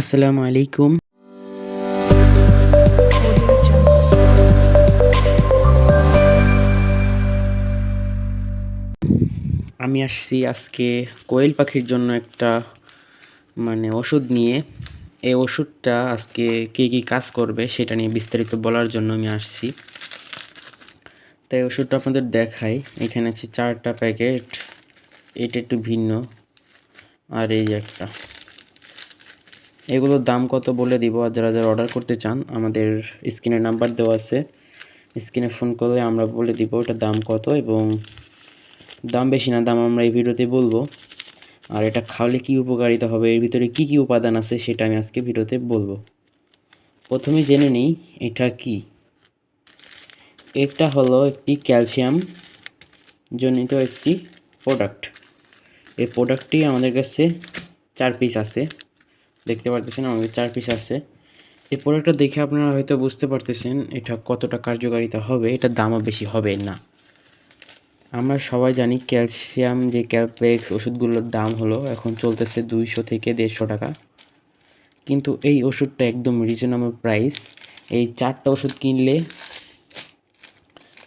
আসসালামু আলাইকুম। আমি আসছি আজকে কোয়েল পাখির জন্য একটা মানে ওষুধ নিয়ে। এই ওষুধটা আজকে কী কী কাজ করবে সেটা নিয়ে বিস্তারিত বলার জন্য আমি আসছি। তাই ওষুধটা আপনাদের দেখাই। এখানে আছে চারটা প্যাকেট, এটা একটু ভিন্ন। আর এই যে একটা। এগুলোর দাম কত বলে দিব? আর যারা যারা অর্ডার করতে চান, আমাদের স্ক্রিনে নাম্বার দেওয়া আছে। স্ক্রিনে ফোন করলে আমরা বলে দিব ওটার দাম কত এবং দাম বেশি না, দাম আমরা এই ভিডিওতে বলব। আর এটা খাওয়ালে কী উপকারিতা হবে? এর ভিতরে কি কি উপাদান আছে সেটা আমি আজকে ভিডিওতে বলব। প্রথমে জেনে নিই এটা কি। এটা হলো একটি ক্যালসিয়াম জনিত একটি প্রোডাক্ট এই প্রোডাক্টটি আমাদের কাছে চার পিস আছে। দেখতে পারতেছেন, আমাদের চার পিস আছে। এই প্রোডাক্টটা দেখে আপনারা হয়তো বুঝতে পারতেছেন এটা কতটা কার্যকারিতা হবে এটার দামও বেশি হবে না। আমরা সবাই জানি ক্যালসিয়াম যে ক্যালপ্লেক্স ওষুধগুলোর দাম হলো এখন চলতেছে দুইশো থেকে দেড়শো টাকা। কিন্তু এই ওষুধটা একদম রিজনেবল প্রাইস এই চারটা ওষুধ কিনলে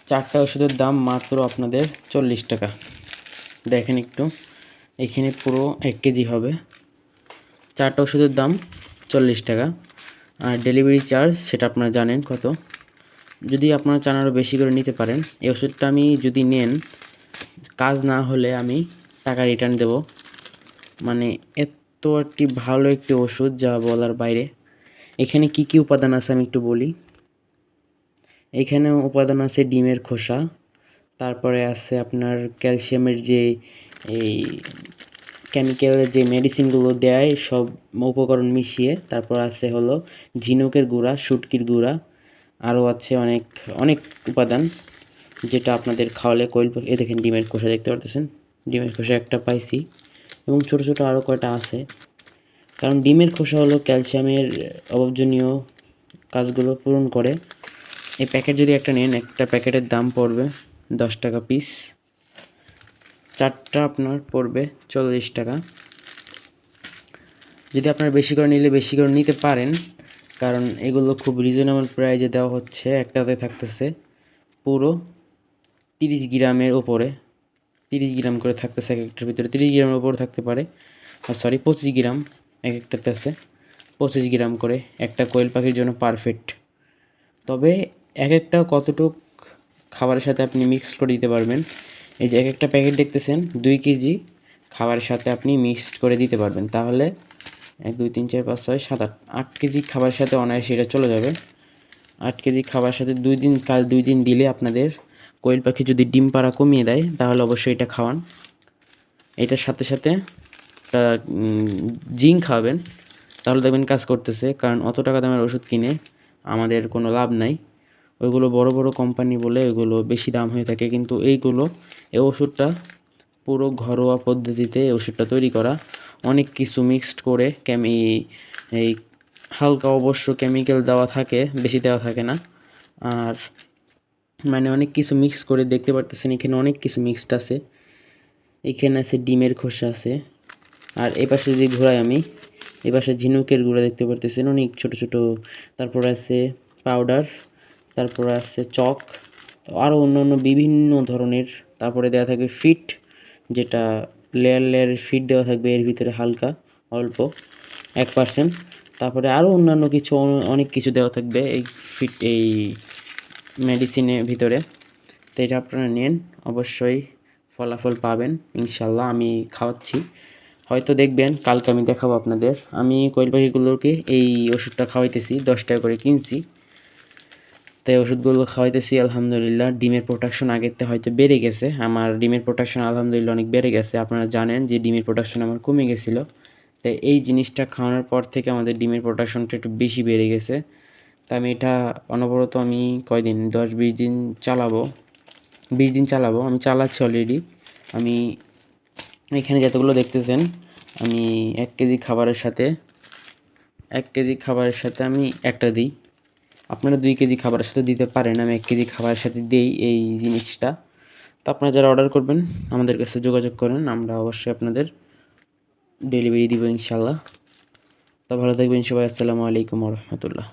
চারটা ওষুধের দাম মাত্র আপনাদের চল্লিশ টাকা। দেখেন একটু, এখানে পুরো এক কেজি হবে। চারটা ওষুধের দাম চল্লিশ টাকা। আর ডেলিভারি চার্জ সেটা আপনারা জানেন কত। যদি আপনারা চান আরও বেশি করে নিতে পারেন, এই ওষুধটা আমি যদি নেন, কাজ না হলে আমি টাকা রিটার্ন দেব। মানে এত একটি ভালো একটি ওষুধ যা বলার বাইরে। এখানে কি কি উপাদান আছে আমি একটু বলি। এখানে উপাদান আছে ডিমের খোসা, তারপরে আছে আপনার ক্যালসিয়ামের যে এই কেমিক্যালের যে মেডিসিনগুলো দেয়, সব উপকরণ মিশিয়ে, তারপর আছে হলো ঝিনুকের গুঁড়া, শুটকির গুঁড়া, আরও আছে অনেক অনেক উপাদান যেটা আপনাদের খাওয়ালে পাখি এ দেখেন ডিমের খোসা দেখতে পারতেছেন? ডিমের খোসা একটা পাইছি এবং ছোটো ছোটো আরও কয়টা আছে। কারণ ডিমের খোসা হলো ক্যালসিয়ামের অভাবজনীয় কাজগুলো পূরণ করে। এই প্যাকেট যদি একটা নেন, একটা প্যাকেটের দাম পড়বে দশ টাকা পিস চারটা আপনার পড়বে চল্লিশ টাকা। যদি আপনার বেশি করে নিলে বেশি করে নিতে পারেন, কারণ এগুলো খুব রিজনেবল প্রাইজে দেওয়া হচ্ছে, একটাতে থাকতেছে পুরো তিরিশ গ্রামের ওপরে। তিরিশ গ্রাম করে থাকতেছে এক একটার ভিতরে। তিরিশ গ্রামের ওপরে থাকতে পারে আর সরি পঁচিশ গ্রাম এক একটাতে আছে। পঁচিশ গ্রাম করে একটা কোয়েল পাখির জন্য পারফেক্ট তবে এক একটা কতটুক খাবারের সাথে আপনি মিক্স করে দিতে পারবেন এই যে এক একটা প্যাকেট দেখতেছেন, দুই কেজি খাবারের সাথে আপনি মিক্সড করে দিতে পারবেন। তাহলে এক, দুই, তিন, চার, পাঁচ, ছয়, সাত, আট আট কেজি খাবারের সাথে অনায়াসে এটা চলে যাবে। আট কেজি খাবার সাথে দুই দিন, কাল দুই দিন দিলে আপনাদের কোয়েল পাখি যদি ডিম পাড়া কমিয়ে দেয়, তাহলে অবশ্যই এটা খাওয়ান। এটার সাথে সাথে জিঙ্ক খাওয়াবেন। তাহলে দেখবেন কাজ করতেছে, কারণ অত টাকা দামের ওষুধ কিনে আমাদের কোনো লাভ নাই। ওইগুলো বড় বড় কোম্পানি বলে ওইগুলো বেশি দাম হয়ে থাকে। কিন্তু এইগুলো, এই ওষুধটা পুরো ঘরোয়া পদ্ধতিতে ওষুধটা তৈরি করা। অনেক কিছু মিক্সড করে কেমি এই হালকা অবশ্য কেমিক্যাল দেওয়া থাকে, বেশি দেওয়া থাকে না। আর মানে অনেক কিছু মিক্স করে দেখতে পারতেছেন, এখানে অনেক কিছু মিক্সড আছে। এখানে আছে ডিমের খোসা আছে। আর এ পাশে যদি ঘোরাই আমি এ পাশে ঝিনুকের গুঁড়া দেখতে পারতেছেন, অনেক ছোট ছোট। তারপর আছে পাউডার তারপর আছে চক আরও অন্য অন্য বিভিন্ন ধরনের। তারপরে দেওয়া থাকবে ফিট, যেটা লেয়ার লেয়ার ফিট দেওয়া থাকবে, এর ভিতরে হালকা, অল্প, এক পার্সেন্ট তারপরে আরও অন্যান্য কিছু অনেক কিছু দেওয়া থাকবে এই ফিট, এই মেডিসিনের ভিতরে। তো এটা আপনারা নেন, অবশ্যই ফলাফল পাবেন ইনশাল্লাহ আমি খাওয়াচ্ছি। হয়তো দেখবেন, কালকে আমি দেখাবো আপনাদের। আমি কোয়েল পাখিগুলোকে এই ওষুধটা খাওয়াইতেছি, দশ টাকা করে কিনছি। তাই ওষুধগুলো খাওয়াইতেছি, আলহামদুলিল্লাহ। ডিমের প্রোডাকশন আগেরতে হয়তো বেড়ে গেছে। আমার ডিমের প্রোডাকশন আলহামদুলিল্লাহ অনেক বেড়ে গেছে। আপনারা জানেন যে ডিমের প্রোডাকশন আমার কমে গেছিল। তাই এই জিনিসটা খাওয়ানোর পর থেকে আমাদের ডিমের প্রোডাকশনটা একটু বেশি বেড়ে গেছে। তা আমি এটা অনবরত আমি কয়দিন, দশ বিশ দিন চালাবো। বিশ দিন চালাবো। আমি চালাচ্ছি অলরেডি আমি এখানে যতগুলো দেখতেছেন, আমি এক কেজি খাবারের সাথে, এক কেজি খাবারের সাথে আমি একটা দিই। আপনারা দুই কেজি খাবারের সাথে দিতে পারেন, আমি এক কেজি খাবারের সাথে দিই এই জিনিসটা। তো আপনারা যারা অর্ডার করবেন, আমাদের কাছে যোগাযোগ করেন, আমরা অবশ্যই আপনাদের ডেলিভারি দিব ইনশাল্লাহ তো ভালো থাকবেন সবাই, আসসালামু আলাইকুম রহমতুল্লাহ।